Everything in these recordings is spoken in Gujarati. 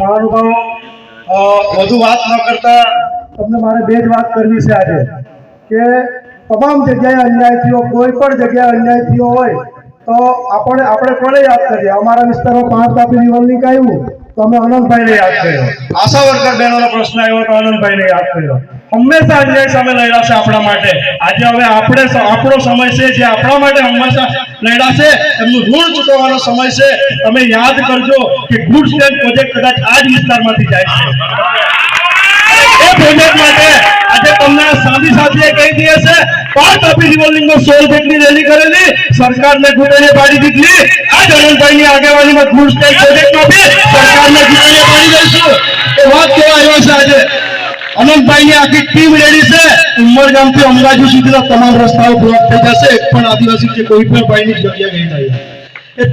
મહાનુભાવો વધુ વાત ન કરતા તમને મારે બે જ વાત કરવી છે આજે કે તમામ જગ્યાએ અન્યાય થયો કોઈ પણ જગ્યાએ અન્યાય થયો હોય તો આપણે આપણે કોને યાદ કરીએ? અમારા વિસ્તારમાં પાંચ તાપી રિવલની આવ્યું તો અમે અનંતભાઈને યાદ કર્યો. આશા વર્કર બહેનોનો પ્રશ્ન આવ્યો તો અનંતભાઈને યાદ કર્યો. હંમેશા અન્યાય સામે લડ્યા છે આપણા માટે. આજે હવે આપણે આપણો સમય છે જે આપણા માટે હંમેશા લડ્યા છે. એમનું ઋણ ચૂકવવાનો સમય છે. તમે યાદ કરજો કે ગુડ સ્ટેન્ડ પ્રોજેક્ટ કદાચ આ જ વિસ્તારમાંથી જાય છે. એ આજે તમને સાદી સાદી કહી દઈએ છે પાંચ જેટલી રેલી કરેલી, સરકારને ઘૂંટણે પાડી દીધી આ જનનભાઈની આગેવાનીમાં ગુડ સ્ટેન્ડ પ્રોજેક્ટમાં બી સરકારને ઘૂંટણે પાડી દઈશું. એ વાત કેવા આવ્યો છે આજે? અનંતભાઈની આખી ટીમ રેડી છે. ઉમરગામથી અંબાજી સુધીના તમામ રસ્તાઓ બ્લોક થઈ જશે. પણ આદિવાસી કે કોઈ પણ ભાઈની જગ્યા નહીં થાય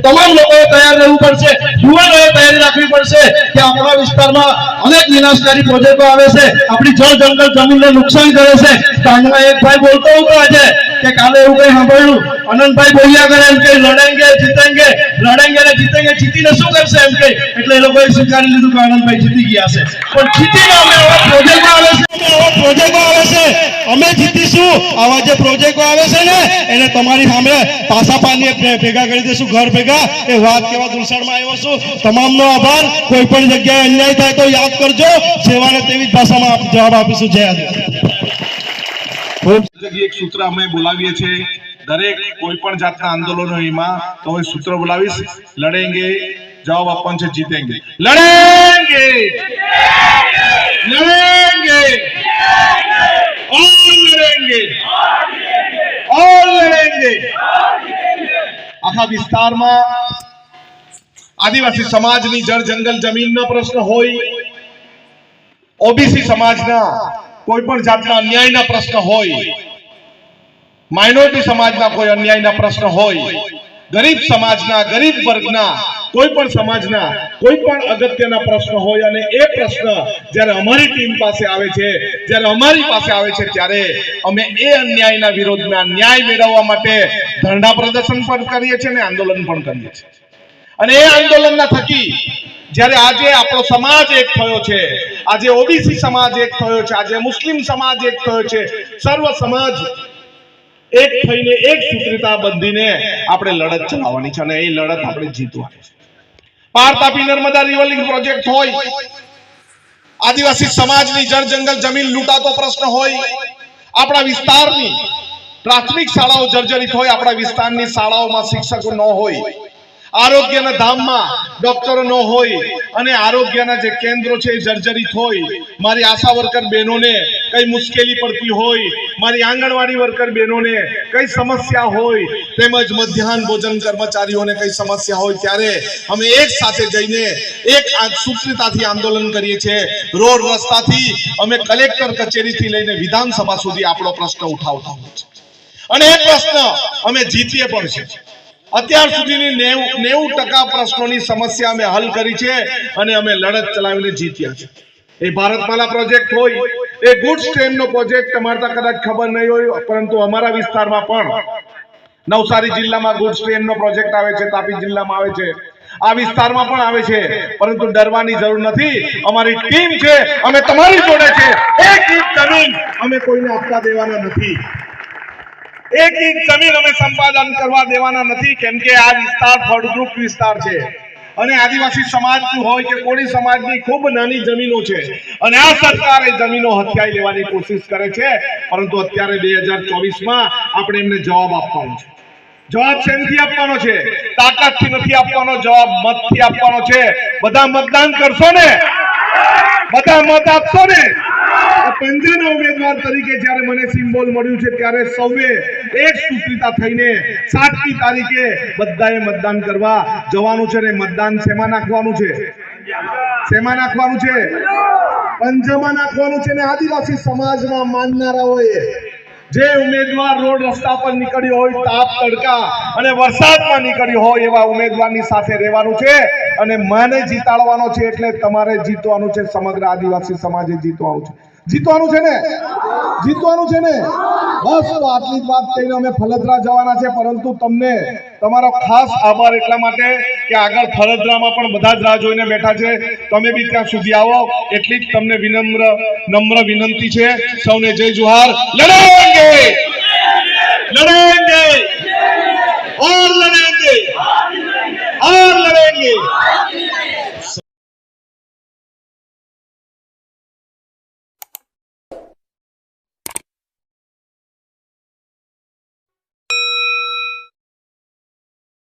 તમામ લોકોએ તૈયાર રહેવું પડશે. યુવાનોએ તૈયારી રાખવી પડશે કે આપણા વિસ્તારમાં અનેક વિનાશકારી પ્રોજેક્ટો આવે છે. આપણી જળ જંગલ જમીનને નુકસાન કરે છે. કાનમાં એક ભાઈ બોલતો હતો આજે કે કાલે એવું કઈ સાંભળ્યું? અનંતભાઈ બોલ્યા કરે એમ કે, લડેંગે, જીતેંગે, લડેંગે ને જીતેંગે, જીતીને શું કરશે? એમ કઈ એટલે એ લોકોએ સ્વીકારી લીધું કે આનંદભાઈ જીતી ગયા છે. પણ જીતીને અમે આવા પ્રોજેક્ટમાં આવે છે. જીતીશું. આવા જે પ્રોજેક્ટો આવે છે ને, એને તમારી સામે પાસા પાણીએ ભેગા કરી દઈશું, ઘર ભેગા. એ વાત કેવા દુલસાડમાં આવ્યો તમામનો આભાર. કોઈ પણ જગ્યાએ અન્યાય થાય તો યાદ કરજો. સેવાને તેવી જ ભાષામાં જવાબ આપીશું. જય એક સૂત્ર અમે બોલાવીએ છીએ. દરેક કોઈ પણ જાતના આંદોલનો એમાં, તો હું સૂત્ર બોલાવીશ. લડેંગે જવાબ આપવાનું છે, જીતેંગે. લડેંગે! લડેંગે! ઓર લડેંગે! ઓર આખા વિસ્તારમાં આદિવાસી સમાજની જળ જંગલ જમીનનો પ્રશ્ન હોય. ઓબીસી સમાજના કોઈ પણ જાતના અન્યાયના પ્રશ્ન હોય માઇનોરિટી સમાજના કોઈ અન્યાયના પ્રશ્ન હોય, ગરીબ સમાજના, ગરીબ વર્ગના, કોઈ પણ સમાજના, કોઈ પણ અગત્યના પ્રશ્ન હોય અને એ પ્રશ્ન જ્યારે અમારી ટીમ પાસે આવે છે, જ્યારે અમારી પાસે આવે છે, ત્યારે અમે એ અન્યાયના વિરોધમાં ન્યાય મેળવવા માટે ધરણા પ્રદર્શન પણ કરીએ છીએ અને આંદોલન પણ કરીએ છીએ. અને એ આંદોલનના થકી જ્યારે આજે આપણો સમાજ એક થયો છે આજે ઓબીસી સમાજ એક થયો છે, આજે મુસ્લિમ સમાજ એક થયો છે. સર્વ સમાજ એક થઈને એક સૂત્રતા બંધીને આપણે લડત ચલાવવાની છે અને એ લડત આપણે જીતવાની છે. પાર તાપી નર્મદા રિવલિંગ પ્રોજેક્ટ હોય, આદિવાસી સમાજની જળ જંગલ જમીન લૂંટાતો પ્રશ્ન હોય, આપણા વિસ્તારની પ્રાથમિક શાળાઓ જર્જરિત હોય, આપણા વિસ્તારની શાળાઓમાં શિક્ષકો ન હોય આરોગ્યના ધામમાં ડોક્ટરો ન હોય અને આરોગ્યના જે કેન્દ્રો છે એ જર્જરિત હોય. મારી આશા વર્કર બહેનોને કઈ મુશ્કેલી પડતી હોય, મારી આંગણવાડી વર્કર બહેનોને કઈ સમસ્યા હોય, તેમજ મધ્યાહન ભોજન કર્મચારીઓને કઈ સમસ્યા હોય, ત્યારે અમે એક સાથે જઈને એક સૂત્રતાથી આંદોલન કરીએ છીએ. રોડ રસ્તાથી અમે કલેક્ટર કચેરીથી લઈને વિધાનસભા સુધી આપણો પ્રશ્ન ઉઠાવતા હોય છે. અને એ પ્રશ્ન અમે જીતીએ પણ છે અત્યાર સુધીની નેવું ટકા પ્રશ્નોની સમસ્યા અમે હલ કરી છે અને અમે લડત ચલાવીને જીત્યા છે. એ ભારતમાલા પ્રોજેક્ટ હોય, એ ગુડ્સ ટ્રેનનો પ્રોજેક્ટ તમારે કદાચ ખબર નહીં હોય, પરંતુ અમારા વિસ્તારમાં પણ નવસારી જિલ્લામાં ગુડ્સ ટ્રેનનો પ્રોજેક્ટ આવે છે, તાપી જિલ્લામાં આવે છે. આ વિસ્તારમાં પણ આવે છે, પરંતુ ડરવાની જરૂર નથી. અમારી ટીમ છે, અમે તમારી જોડે છે. એક ઇંચ જમીન અમે કોઈને આપતા દેવાના નથી. એક ઇંચ જમીન અમે સંપાદન કરવા દેવાના નથી, કેમ કે આ વિસ્તાર ફળદ્રુપ વિસ્તાર છે. અને આદિવાસી સમાજનું હોય કે કોળી સમાજની ખૂબ નાની જમીનો છે. અને આ સરકાર જમીનો હથિયાઈ લેવાની કોશિશ કરે છે. પરંતુ અત્યારે બે હજાર ચોવીસમાં આપણે એમને જવાબ આપવાનો છે. જવાબ શેનથી આપવાનો છે? તાકાતથી નથી આપવાનો, જવાબ મતથી આપવાનો છે. બધા મતદાન કરશો ને? બધા મત આપશો ને? પંજાના ઉમેદવાર તરીકે જ્યારે મને સિમ્બોલ મળ્યું છે ત્યારે સૌએ એક સૂત્રિતા થઈને સાતમી તારીખે બધાએ મતદાન કરવા જવાનું છે ને મતદાન શેમાં નાખવાનું છે? શેમાં નાખવાનું છે? પંજામાં નાખવાનું છે ને આદિવાસી સમાજના માનનારાઓએ. જે ઉમેદવાર રોડ રસ્તા પર નીકળ્યો હોય, તાપ તડકા અને વરસાદમાં નીકળ્યો હોય એવા ઉમેદવારની સાથે રહેવાનું છે અને મને જીતાડવાનો છે એટલે તમારે જીતવાનું છે, સમગ્ર આદિવાસી સમાજે જીતવાનું છે. જીતવાનું છે ને? જીતવાનું છે ને? બસ, તો આટલી જ વાત થઈને અમે ફલદરા જવાના છે, પરંતુ તમને તમારો ખાસ આભાર એટલા માટે કે આગળ ફલદરામાં પણ બધા જ રાહ જોઈને બેઠા છે. તમે બી ત્યાં સુધી આવો. એટલી જ તમને વિનમ્ર, નમ્ર વિનંતી છે. સૌને જય જુહાર. લડેંગે! લડેંગે! ઓર લડેંગે! ઓર લડેંગે!